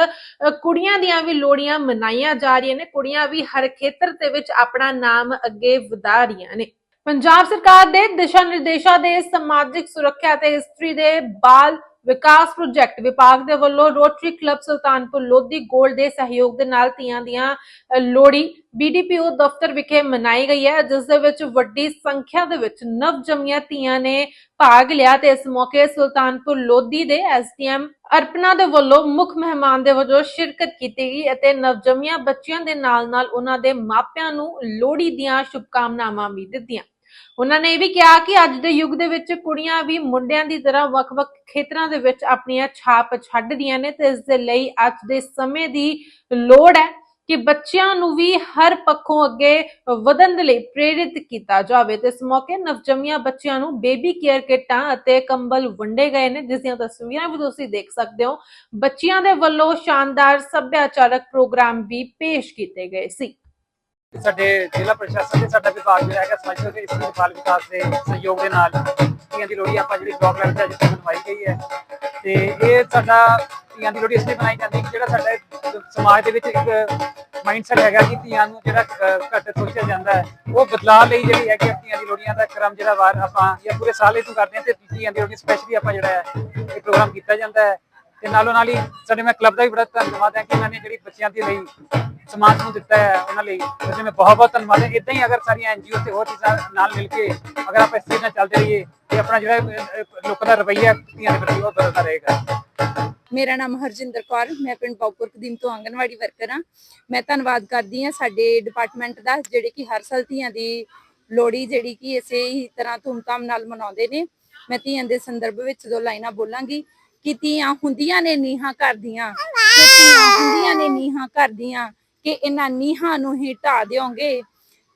ਕੁੜੀਆਂ ਦੀਆਂ ਵੀ ਲੋਹੜੀਆਂ ਮਨਾਈਆਂ ਜਾ ਰਹੀਆਂ ਨੇ। ਕੁੜੀਆਂ ਵੀ ਹਰ ਖੇਤਰ ਦੇ ਵਿੱਚ ਆਪਣਾ ਨਾਮ ਅੱਗੇ ਵਧਾ ਰਹੀਆਂ ਨੇ। ਪੰਜਾਬ ਸਰਕਾਰ ਦੇ ਦਿਸ਼ਾ ਨਿਰਦੇਸ਼ਾਂ ਦੇ ਸਮਾਜਿਕ ਸੁਰੱਖਿਆ ਤੇ ਹਿਸਟਰੀ ਦੇ ਬਾਲ ਵਿਕਾਸ ਪ੍ਰੋਜੈਕਟ ਵਿਭਾਗ ਦੇ ਵੱਲੋਂ rotary club Sultanpur Lodhi gold ਦੇ ਸਹਿਯੋਗ ਦੇ ਨਾਲ ਧੀਆਂ ਦੀਆਂ ਅ, ਲੋਹੜੀ ਬੀਡੀਪੀਓ ਦਫ਼ਤਰ ਵਿਖੇ ਮਨਾਈ ਗਈ ਹੈ ਜਿਸ ਦੇ ਵਿੱਚ ਵੱਡੀ ਸੰਖਿਆ ਦੇ ਵਿੱਚ ਨਵਜੰਮੀਆਂ ਧੀਆਂ ਨੇ ਭਾਗ ਲਿਆ ਤੇ ਇਸ ਮੌਕੇ ਸੁਲਤਾਨਪੁਰ ਲੋਧੀ ਦੇ ਐਸਡੀਐਮ ਅਰਪਨਾ ਦੇ ਵੱਲੋਂ ਮੁੱਖ ਮਹਿਮਾਨ ਦੇ ਵਜੋਂ ਸ਼ਿਰਕਤ ਕੀਤੀ ਗਈ ਅਤੇ ਨਵਜੰਮੀਆਂ ਬੱਚਿਆਂ ਦੇ ਨਾਲ-ਨਾਲ ਉਹਨਾਂ ਦੇ ਮਾਪਿਆਂ ਨੂੰ ਲੋਹੜੀ ਦੀਆਂ ਸ਼ੁਭਕਾਮਨਾਵਾਂ ਵੀ ਦਿੱਤੀਆਂ। ਉਹਨਾਂ ਨੇ ਇਹ ਵੀ ਕਿਹਾ ਕਿ ਅੱਜ ਦੇ ਯੁੱਗ ਦੇ ਵਿੱਚ ਕੁੜੀਆਂ ਵੀ ਮੁੰਡਿਆਂ ਦੀ ਤਰ੍ਹਾਂ ਵੱਖ-ਵੱਖ ਖੇਤਰਾਂ ਦੇ ਵਿੱਚ ਆਪਣੀਆਂ ਛਾਪ ਛੱਡਦੀਆਂ ਨੇ ਤੇ ਇਸ ਦੇ ਲਈ ਅੱਜ ਦੇ ਸਮੇਂ ਦੀ ਲੋੜ ਹੈ ਕਿ ਬੱਚਿਆਂ ਨੂੰ ਵੀ ਹਰ ਪੱਖੋਂ ਅੱਗੇ ਵਧਣ ਦੇ ਲਈ ਪ੍ਰੇਰਿਤ ਕੀਤਾ ਜਾਵੇ ਤੇ ਇਸ ਮੌਕੇ ਨਵਜੰਮੀਆਂ ਬੱਚਿਆਂ ਨੂੰ ਬੇਬੀ ਕੇਅਰ ਕਿੱਟਾਂ ਅਤੇ ਕੰਬਲ ਵੰਡੇ ਗਏ ਨੇ, ਜਿਸ ਦੀਆਂ ਤਸਵੀਰਾਂ ਵੀ ਤੁਸੀਂ ਦੇਖ ਸਕਦੇ ਹੋ। ਬੱਚਿਆਂ ਦੇ ਵੱਲੋਂ ਸ਼ਾਨਦਾਰ ਸੱਭਿਆਚਾਰਕ ਪ੍ਰੋਗਰਾਮ ਵੀ ਪੇਸ਼ ਕੀਤੇ ਗਏ ਸੀ। ਸਾਡੇ ਜ਼ਿਲ੍ਹਾ ਪ੍ਰਸ਼ਾਸਨ ਤੇ ਸਾਡਾ ਵਿਭਾਗ ਜਿਹੜਾ ਹੈਗਾ ਸਮਾਜਿਕ ਤੇ ਬਾਲ ਵਿਕਾਸ ਦੇ ਸਹਿਯੋਗ ਦੇ ਨਾਲ ਧੀਆਂ ਦੀ ਲੋਹੜੀ ਆਪਾਂ ਜਿਹੜੀ ਬਲਾਕ ਲੈਵਲ ਤੇ ਅੱਜ ਮਨਾਈ ਗਈ ਹੈ। ਤੇ ਇਹ ਸਾਡਾ ਧੀਆਂ ਦੀ ਲੋਹੜੀ ਇਸ ਲਈ ਮਨਾਈ ਜਾਂਦੀ ਹੈ ਕਿ ਜਿਹੜਾ ਸਾਡੇ ਸਮਾਜ ਦੇ ਵਿੱਚ ਇੱਕ ਮਾਈਂਡਸੈਟ ਹੈਗਾ ਕਿ ਧੀਆਂ ਨੂੰ ਜਿਹੜਾ ਘੱਟ ਸੋਚਿਆ ਜਾਂਦਾ ਹੈ, ਉਹ ਬਦਲਾਅ ਲਈ ਜਿਹੜੀ ਹੈ ਕਿ ਧੀਆਂ ਦੀ ਲੋਹੜੀਆਂ ਦਾ ਕ੍ਰਮ ਜਿਹੜਾ ਵਾਰ ਆਪਾਂ ਜਾਂ ਪੂਰੇ ਸਾਲ ਇਹ ਤੋਂ ਕਰਦੇ ਹਾਂ ਤੇ ਧੀਆਂ ਦੀ ਲੋਹੜੀ ਸਪੈਸ਼ਲੀ ਆਪਾਂ ਜਿਹੜਾ ਹੈ, ਇਹ ਪ੍ਰੋਗਰਾਮ ਕੀਤਾ ਜਾਂਦਾ ਹੈ। ਤੇ ਨਾਲੋਂ ਨਾਲ ਹੀ ਸਾਡੇ ਮੈਂ ਕਲੱਬ ਦਾ ਵੀ ਬੜਾ ਧੰਨਵਾਦ ਹੈ ਕਿ ਇਹਨਾਂ ਨੇ ਜਿਹੜੀ ਬੱਚਿਆਂ ਦੇ ਲਈ ਸਮਾਜ ਨੂੰ ਦਿੱਤਾ ਹੈ, ਉਹਨਾਂ ਲਈ। ਉਹਦੇ ਮੈਂ ਬਹੁਤ ਬਹੁਤ ਧੰਨਵਾਦ ਹੈ। ਇਦਾਂ ਹੀ ਅਗਰ ਸਾਰੀਆਂ ਐਨਜੀਓ ਤੇ ਹੋਰ ਚੀਜ਼ਾਂ ਨਾਲ ਮਿਲ ਕੇ ਅਗਰ ਆਪਾਂ ਇਸ ਚੀਜ਼ ਨਾਲ ਚੱਲਦੇ ਰਹੀਏ ਤੇ ਆਪਣਾ ਜਿਹੜਾ ਲੋਕਾਂ ਦਾ ਰਵੱਈਆ ਧੀਆਂ ਦੇ ਪ੍ਰਤੀ ਉਹ ਬਦਲਦਾ ਰਹੇਗਾ। ਮੇਰਾ ਨਾਮ ਹਰਜਿੰਦਰ ਕੌਰ, ਮੈਂ ਪਿੰਡ ਬਾਉਪੁਰ ਕਦੀਮ ਤੋਂ ਆਂਗਨਵਾੜੀ ਵਰਕਰ ਹਾਂ। ਮੈਂ ਧੰਨਵਾਦ ਕਰਦੀ ਹਾਂ ਸਾਡੇ ਡਿਪਾਰਟਮੈਂਟ ਦਾ, ਜਿਹੜੇ ਕਿ ਹਰ ਸਾਲ ਧੀਆਂ ਦੀ ਲੋਹੜੀ ਜਿਹੜੀ ਕਿ ਇਸੇ ਹੀ ਤਰ੍ਹਾਂ ਧੂਮਧਾਮ ਨਾਲ ਮਨਾਉਂਦੇ ਨੇ। ਮੈਂ ਧੀਆਂ ਦੇ ਸੰਦਰਭ ਵਿੱਚ ਦੋ ਲਾਈਨਾਂ ਬੋਲਾਂਗੀ ਕਿ ਧੀਆਂ ਹੁੰਦੀਆਂ ਨੇ ਨੀਹਾਂ ਕਰਦੀਆਂ ਕਿ ਧੀਆਂ ਹੁੰਦੀਆਂ ਨੇ ਨੀਹਾਂ ਕਰਦੀਆਂ ਕਿ ਇਹਨਾਂ ਨੀਹਾਂ ਨੂੰ ਹੀ ਢਾ ਦਿਓਗੇ।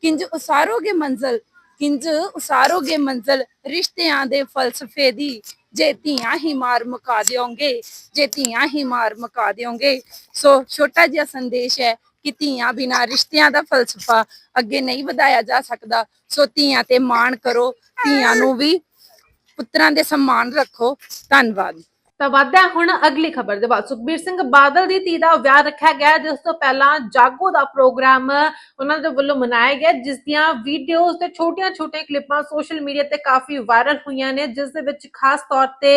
ਕਿੰਜ ਉਸਾਰੋਗੇ ਮੰਜ਼ਲ? ਕਿੰਜ ਉਸਾਰੋਗੇ ਮੰਜ਼ਲ ਰਿਸ਼ਤਿਆਂ ਦੇ ਫਲਸਫੇ ਦੀ? ਜੇ ਧੀਆਂ ਹੀ ਮਾਰ ਮੁਕਾ ਦਿਓਗੇ, ਜੇ ਧੀਆਂ ਹੀ ਮਾਰ ਮੁਕਾ ਦਿਓਗੇ। ਸੋ ਛੋਟਾ ਜਿਹਾ ਸੰਦੇਸ਼ ਹੈ ਕਿ ਧੀਆਂ ਬਿਨਾ ਰਿਸ਼ਤਿਆਂ ਦਾ ਫਲਸਫਾ ਅੱਗੇ ਨਹੀਂ ਵਧਾਇਆ ਜਾ ਸਕਦਾ। ਸੋ ਧੀਆਂ ਤੇ ਮਾਣ ਕਰੋ, ਧੀਆਂ ਨੂੰ ਵੀ ਪੁੱਤਰਾਂ ਦੇ ਸਨਮਾਨ ਰੱਖੋ। ਧੰਨਵਾਦ। ਤਾਂ ਵਾਧਾ ਹੁਣ ਅਗਲੀ ਖਬਰ ਦੇ ਬਾਅਦ ਸੁਖਬੀਰ ਸਿੰਘ ਬਾਦਲ ਦੀ ਧੀ ਦਾ ਵਿਆਹ ਰੱਖਿਆ ਗਿਆ ਜਿਸ ਤੋਂ ਪਹਿਲਾਂ ਜਾਗੋ ਦਾ ਪ੍ਰੋਗਰਾਮ ਉਹਨਾਂ ਦੇ ਵੱਲੋਂ ਮਨਾਇਆ ਗਿਆ ਜਿਸ ਦੀਆਂ ਵੀਡੀਓਜ਼ ਤੇ ਛੋਟੀਆਂ-ਛੋਟੀਆਂ ਕਲਿੱਪਾਂ ਸੋਸ਼ਲ ਮੀਡੀਆ ਤੇ ਕਾਫੀ ਵਾਇਰਲ ਹੋਈਆਂ ਨੇ। ਜਿਸ ਦੇ ਵਿੱਚ ਖਾਸ ਤੌਰ ਤੇ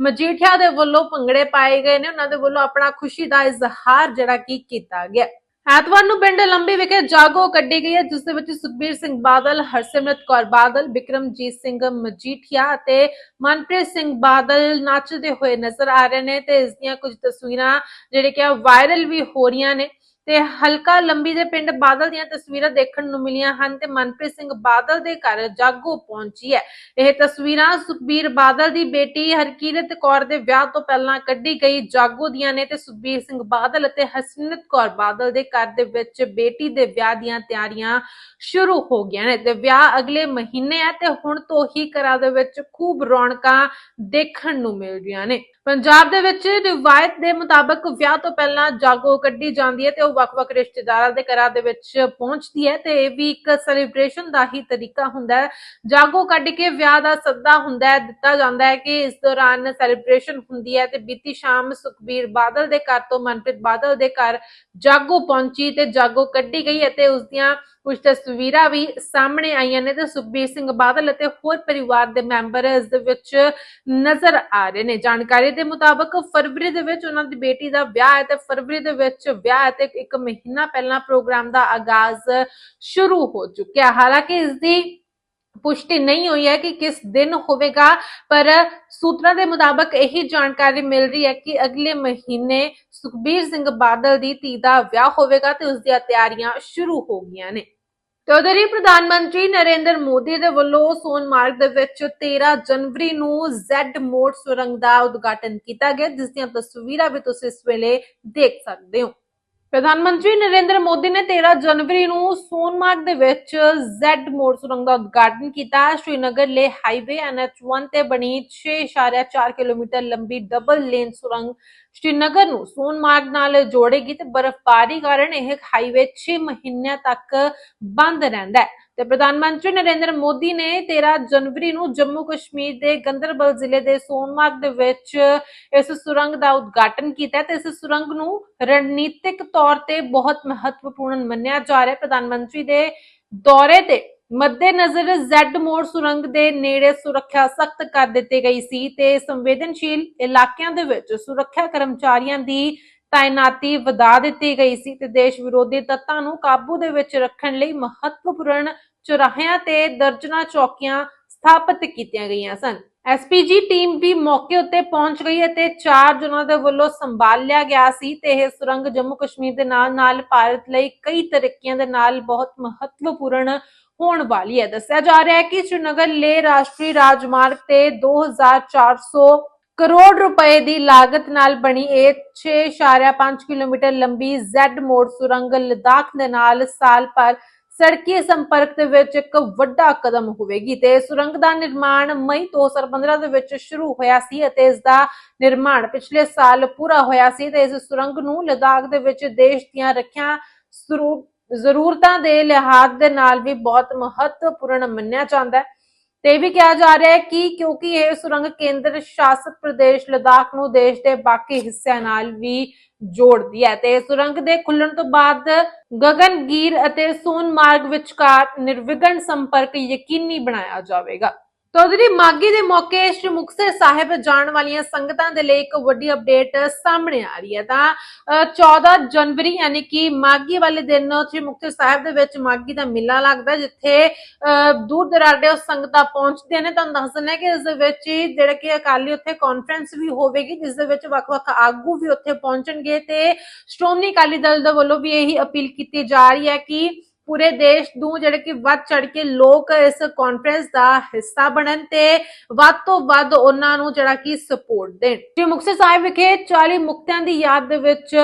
ਮਜੀਠੀਆ ਦੇ ਵੱਲੋਂ ਭੰਗੜੇ ਪਾਏ ਗਏ ਨੇ। ਉਹਨਾਂ ਦੇ ਵੱਲੋਂ ਆਪਣਾ ਖੁਸ਼ੀ ਦਾ ਇਜ਼ਹਾਰ ਜਿਹੜਾ ਕੀ ਕੀਤਾ ਗਿਆ ਐਤਵਾਰ ਨੂੰ ਪਿੰਡ ਲੰਬੀ ਵਿਖੇ ਜਾਗੋ ਕੱਢੀ ਗਈ ਹੈ, ਜਿਸ ਦੇ ਵਿੱਚ ਸੁਖਬੀਰ ਸਿੰਘ ਬਾਦਲ, ਹਰਸਿਮਰਤ ਕੌਰ ਬਾਦਲ, ਬਿਕਰਮਜੀਤ ਸਿੰਘ ਮਜੀਠੀਆ ਅਤੇ ਮਨਪ੍ਰੀਤ ਸਿੰਘ ਬਾਦਲ ਨੱਚਦੇ ਹੋਏ ਨਜ਼ਰ ਆ ਰਹੇ ਨੇ ਤੇ ਇਸ ਦੀਆਂ ਕੁਝ ਤਸਵੀਰਾਂ ਜਿਹੜੇ ਕਿ ਵਾਇਰਲ ਵੀ ਹੋ ਰਹੀਆਂ ਨੇ। ਤੇ ਹਲਕਾ ਲੰਬੀ ਦੇ ਪਿੰਡ ਬਾਦਲ ਦੀਆਂ ਤਸਵੀਰਾਂ ਦੇਖਣ ਨੂੰ ਮਿਲੀਆਂ ਹਨ ਤੇ ਮਨਪ੍ਰੀਤ ਸਿੰਘ ਬਾਦਲ ਦੇ ਘਰ ਜਾਗੋ ਪਹੁੰਚੀ ਹੈ। ਇਹ ਤਸਵੀਰਾਂ ਸੁਖਬੀਰ ਬਾਦਲ ਦੀ ਬੇਟੀ ਹਰਕੀਰਤ ਕੌਰ ਦੇ ਵਿਆਹ ਤੋਂ ਪਹਿਲਾਂ ਕੱਢੀ ਗਈ ਜਾਗੋ ਦੀਆਂ ਨੇ ਤੇ ਸੁਖਬੀਰ ਸਿੰਘ ਬਾਦਲ ਅਤੇ ਹਸਨਤ ਕੌਰ ਬਾਦਲ ਦੇ ਘਰ ਦੇ ਵਿੱਚ ਬੇਟੀ ਦੇ ਵਿਆਹ ਦੀਆਂ ਤਿਆਰੀਆਂ ਸ਼ੁਰੂ ਹੋ ਗਈਆਂ ਨੇ ਤੇ ਵਿਆਹ ਅਗਲੇ ਮਹੀਨੇ ਹੈ ਤੇ ਹੁਣ ਤੋਂ ਹੀ ਘਰਾਂ ਦੇ ਵਿੱਚ ਖੂਬ ਰੌਣਕਾਂ ਦੇਖਣ ਨੂੰ ਮਿਲ ਰਹੀਆਂ ਨੇ। ਪੰਜਾਬ ਦੇ ਵਿੱਚ ਰਿਵਾਇਤ ਦੇ ਮੁਤਾਬਕ ਵਿਆਹ ਤੋਂ ਪਹਿਲਾਂ ਜਾਗੋ ਕੱਢੀ ਜਾਂਦੀ ਹੈ ਤੇ ਉਹ ਵੱਖ-ਵੱਖ ਰਿਸ਼ਤੇਦਾਰਾਂ ਦੇ ਘਰਾਂ ਦੇ ਵਿੱਚ ਪਹੁੰਚਦੀ ਹੈ ਤੇ ਇਹ ਵੀ ਇੱਕ ਸੈਲੀਬ੍ਰੇਸ਼ਨ ਦਾ ਹੀ ਤਰੀਕਾ ਹੁੰਦਾ ਹੈ। ਜਾਗੋ ਕੱਢ ਕੇ ਵਿਆਹ ਦਾ ਸੱਦਾ ਹੁੰਦਾ ਹੈ, ਦਿੱਤਾ ਜਾਂਦਾ ਹੈ ਕਿ ਇਸ ਦੌਰਾਨ ਸੈਲੀਬ੍ਰੇਸ਼ਨ ਹੁੰਦੀ ਹੈ ਤੇ ਬੀਤੀ ਸ਼ਾਮ ਸੁਖਬੀਰ ਬਾਦਲ ਦੇ ਘਰ ਤੋਂ ਮਨਪ੍ਰੀਤ ਬਾਦਲ ਦੇ ਘਰ ਜਾਗੋ ਪਹੁੰਚੀ ਤੇ ਜਾਗੋ ਕੱਢੀ ਗਈ ਅਤੇ ਉਸ ਦੀਆਂ ਕੁਝ ਤਸਵੀਰਾਂ ਵੀ ਸਾਹਮਣੇ ਆਈਆਂ ਨੇ ਤੇ ਸੁਖਬੀਰ ਸਿੰਘ ਬਾਦਲ ਅਤੇ ਹੋਰ ਪਰਿਵਾਰ ਦੇ ਮੈਂਬਰ ਇਸ ਦੇ ਵਿੱਚ ਨਜ਼ਰ ਆ ਰਹੇ ਨੇ। ਜਾਣਕਾਰੀ ਦੇ ਮੁਤਾਬਕ ਫਰਵਰੀ ਦੇ ਵਿੱਚ ਉਹਨਾਂ ਦੀ ਬੇਟੀ ਦਾ ਵਿਆਹ ਹੈ ਤੇ ਫਰਵਰੀ ਦੇ ਵਿੱਚ ਵਿਆਹ ਹੈ ਤੇ ਇੱਕ ਮਹੀਨਾ ਪਹਿਲਾਂ ਪ੍ਰੋਗਰਾਮ ਦਾ ਆਗਾਜ਼ ਸ਼ੁਰੂ ਹੋ ਚੁੱਕਿਆ। ਹਾਲਾਂਕਿ ਇਸ ਦੀ ਪੁਸ਼ਟੀ ਨਹੀਂ ਹੋਈ ਹੈ ਕਿ ਕਿਸ ਦਿਨ ਹੋਵੇਗਾ, ਪਰ ਸੂਤਰਾਂ ਦੇ ਮੁਤਾਬਕ ਇਹੀ ਜਾਣਕਾਰੀ ਮਿਲ ਰਹੀ ਹੈ ਕਿ ਅਗਲੇ ਮਹੀਨੇ ਸੁਖਬੀਰ ਸਿੰਘ ਬਾਦਲ ਦੀ ਧੀ ਦਾ ਵਿਆਹ ਹੋਵੇਗਾ ਤੇ ਉਸ ਦੀਆਂ ਤਿਆਰੀਆਂ ਸ਼ੁਰੂ ਹੋ ਗਈਆਂ ਨੇ। ਤੇ ਉਧਰ ਹੀ ਪ੍ਰਧਾਨ ਮੰਤਰੀ ਨਰਿੰਦਰ ਮੋਦੀ ਦੇ ਵੱਲੋਂ ਸੋਨਮਾਰਗ ਦੇ ਵਿੱਚ 13 ਜਨਵਰੀ ਨੂੰ ਜ਼ੈਡ ਮੋਡ ਸੁਰੰਗ ਦਾ ਉਦਘਾਟਨ ਕੀਤਾ ਗਿਆ, ਜਿਸ ਦੀਆਂ ਤਸਵੀਰਾਂ ਵੀ ਤੁਸੀਂ ਇਸ ਵੇਲੇ ਦੇਖ ਸਕਦੇ ਹੋ। ਪ੍ਰਧਾਨ ਮੰਤਰੀ ਨਰਿੰਦਰ ਮੋਦੀ ਨੇ 13 ਜਨਵਰੀ ਨੂੰ ਸੋਨਮਾਰਗ ਦੇ ਵਿੱਚ ਜ਼ੈਡ ਮੋੜ ਸੁਰੰਗ ਦਾ ਉਦਘਾਟਨ ਕੀਤਾ। ਸ਼੍ਰੀਨਗਰ ਲੇ ਹਾਈਵੇ NH1 ਤੇ ਬਣੀ 6.4 ਕਿਲੋਮੀਟਰ ਲੰਬੀ ਡਬਲ ਲੇਨ ਸੁਰੰਗ ਸ਼੍ਰੀਨਗਰ ਨੂੰ ਸੋਨਮਾਰਗ ਨਾਲ ਜੋੜੇਗੀ ਤੇ ਬਰਫ਼ਬਾਰੀ ਕਾਰਨ ਇਹ ਹਾਈਵੇ 6 ਮਹੀਨਿਆਂ ਤੱਕ ਬੰਦ ਰਹਿੰਦਾ ਹੈ। ਤੇ ਪ੍ਰਧਾਨ ਮੰਤਰੀ ਨਰਿੰਦਰ ਮੋਦੀ ਨੇ 13 ਜਨਵਰੀ ਨੂੰ ਜੰਮੂ ਕਸ਼ਮੀਰ ਦੇ ਗੰਦਰਬਲ ਜ਼ਿਲ੍ਹੇ ਦੇ ਸੋਨਮਾਰਗ ਦੇ ਵਿੱਚ ਇਸ ਸੁਰੰਗ ਦਾ ਉਦਘਾਟਨ ਕੀਤਾ ਤੇ ਇਸ ਸੁਰੰਗ ਨੂੰ ਰਣਨੀਤਿਕ ਤੌਰ ਤੇ ਬਹੁਤ ਮਹੱਤਵਪੂਰਨ ਮੰਨਿਆ ਜਾ ਰਿਹਾ ਪ੍ਰਧਾਨ ਮੰਤਰੀ ਦੇ ਦੌਰੇ ਤੇ ਮੱਦੇਨਜ਼ਰ ਜ਼ੈਡ ਮੋੜ ਸੁਰੰਗ ਦੇ ਨੇੜੇ ਸੁਰੱਖਿਆ ਸਖਤ ਕਰ ਦਿੱਤੀ ਗਈ ਸੀ ਤੇ ਸੰਵੇਦਨਸ਼ੀਲ ਇਲਾਕਿਆਂ ਦੇ ਵਿੱਚ ਸੁਰੱਖਿਆ ਕਰਮਚਾਰੀਆਂ ਦੀ ਤਾਇਨਾਤੀ ਵਧਾ ਦਿੱਤੀ ਗਈ ਸੀ ਤੇ ਦੇਸ਼ ਵਿਰੋਧੀ ਤੱਤਾਂ ਨੂੰ ਕਾਬੂ ਦੇ ਵਿੱਚ ਰੱਖਣ ਲਈ ਮਹੱਤਵਪੂਰਨ ਚੁਰਾਹਿਆਂ ਤੇ ਦਰਜਨਾ ਚੌਕੀਆਂ ਸਥਾਪਿਤ ਕੀਤੀਆਂ ਗਈਆਂ ਸਨ। ਐਸਪੀਜੀ ਟੀਮ ਵੀ ਮੌਕੇ ਉੱਤੇ ਪਹੁੰਚ ਗਈ ਅਤੇ ਚਾਰ ਜਨਾਂ ਦੇ ਵੱਲੋਂ ਸੰਭਾਲ ਲਿਆ ਗਿਆ ਸੀ ਤੇ ਇਹ ਸੁਰੰਗ ਜੰਮੂ ਕਸ਼ਮੀਰ ਦੇ ਨਾਲ ਨਾਲ ਭਾਰਤ ਲਈ ਕਈ ਤਰੀਕਿਆਂ ਦੇ ਨਾਲ ਬਹੁਤ ਮਹੱਤਵਪੂਰਨ ਹੋਣ ਵਾਲੀ ਹੈ। ਦੱਸਿਆ ਜਾ ਰਿਹਾ ਹੈ ਕਿ ਸ਼੍ਰੀਨਗਰ ਲੇ ਰਾਸ਼ਟਰੀ ਰਾਜਮਾਰਗ ਤੇ 2400 ਕਰੋੜ ਰੁਪਏ ਦੀ ਲਾਗਤ ਨਾਲ ਬਣੀ ਇਹ 6.5 ਕਿਲੋਮੀਟਰ ਲੰਬੀ ਜ਼ੈਡ ਮੋਡ ਸੁਰੰਗ ਲਦਾਖ ਦੇ ਨਾਲ ਸਾਲ ਭਰ ਸੜਕੀ ਸੰਪਰਕ ਦੇ ਵਿੱਚ ਇੱਕ ਵੱਡਾ ਕਦਮ ਹੋਵੇਗੀ ਤੇ ਇਸ ਸੁਰੰਗ ਦਾ ਨਿਰਮਾਣ ਮਈ 2015 ਦੇ ਵਿੱਚ ਸ਼ੁਰੂ ਹੋਇਆ ਸੀ ਅਤੇ ਇਸ ਦਾ ਨਿਰਮਾਣ ਪਿਛਲੇ ਸਾਲ ਪੂਰਾ ਹੋਇਆ ਸੀ ਤੇ ਇਸ ਸੁਰੰਗ ਨੂੰ ਲਦਾਖ ਦੇ ਵਿੱਚ ਦੇਸ਼ ਦੀਆਂ ਰੱਖਿਆ ਸਰੂਪ ਜ਼ਰੂਰਤਾਂ ਦੇ ਲਿਹਾਜ਼ ਦੇ ਨਾਲ ਵੀ ਬਹੁਤ ਮਹੱਤਵਪੂਰਨ ਮੰਨਿਆ ਜਾਂਦਾ ਹੈ। ਤੇ ਵੀ ਕਿਹਾ ਜਾ ਰਿਹਾ ਹੈ ਕਿ ਕਿਉਂਕਿ ਇਹ ਸੁਰੰਗ ਕੇਂਦਰ ਸ਼ਾਸਤ ਪ੍ਰਦੇਸ਼ ਲਦਾਖ ਨੂੰ ਦੇਸ਼ ਦੇ ਬਾਕੀ ਹਿੱਸਿਆਂ ਨਾਲ ਵੀ ਜੋੜਦੀ ਹੈ ਤੇ ਸੁਰੰਗ ਦੇ ਖੁੱਲਣ ਤੋਂ ਬਾਅਦ ਗਗਨਗੀਰ ਅਤੇ ਸੋਨਮਾਰਗ ਵਿਚਕਾਰ ਨਿਰਵਿਘਨ ਸੰਪਰਕ ਯਕੀਨੀ ਬਣਾਇਆ ਜਾਵੇਗਾ। ਚੌਧਰੀ ਮਾਗੀ ਦੇ ਮੌਕੇ ਸ਼੍ਰੀ ਮੁਕਤਸਰ ਸਾਹਿਬ ਜਾਣ ਵਾਲੀਆਂ ਸੰਗਤਾਂ ਦੇ ਲਈ ਇੱਕ ਵੱਡੀ ਅਪਡੇਟ ਸਾਹਮਣੇ ਆ ਰਹੀ ਹੈ। ਤਾਂ 14 ਜਨਵਰੀ ਯਾਨੀ ਕਿ ਮਾਗੀ ਵਾਲੇ ਦਿਨ ਸ਼੍ਰੀ ਮੁਕਤਸਰ ਸਾਹਿਬ ਦੇ ਵਿੱਚ ਮਾਗੀ ਦਾ ਮੇਲਾ ਲੱਗਦਾ ਜਿੱਥੇ ਦੂਰ ਦਰਾਡੇ ਸੰਗਤਾਂ ਪਹੁੰਚਦੀਆਂ ਨੇ। ਤੁਹਾਨੂੰ ਦੱਸ ਦਿੰਦੇ ਹਾਂ ਕਿ ਇਸ ਦੇ ਵਿੱਚ ਜਿਹੜਾ ਕਿ ਅਕਾਲੀ ਉੱਥੇ ਕਾਨਫਰੰਸ ਵੀ ਹੋਵੇਗੀ, ਜਿਸ ਦੇ ਵਿੱਚ ਵੱਖ-ਵੱਖ ਆਗੂ ਵੀ ਉੱਥੇ ਪਹੁੰਚਣਗੇ ਤੇ ਸ਼੍ਰੋਮਣੀ ਅਕਾਲੀ ਦਲ ਦੇ ਵੱਲੋਂ ਵੀ ਇਹੀ ਅਪੀਲ ਕੀਤੀ ਜਾ ਰਹੀ ਹੈ ਕਿ ਪੂਰੇ ਦੇਸ਼ ਨੂੰ ਜਿਹੜੇ ਕਿ ਵੱਧ ਚੜ ਕੇ ਲੋਕ ਇਸ ਕਾਨਫਰੰਸ ਦਾ ਹਿੱਸਾ ਬਣਨ ਤੇ ਵੱਧ ਤੋਂ ਵੱਧ ਉਹਨਾਂ ਨੂੰ ਜਿਹੜਾ ਕਿ ਸਪੋਰਟ ਦੇਣ। ਸ਼੍ਰੀ ਮੁਕਤਸਰ ਸਾਹਿਬ ਵਿਖੇ 40 ਮੁਕਤਿਆਂ ਦੀ ਯਾਦ ਦੇ ਵਿੱਚ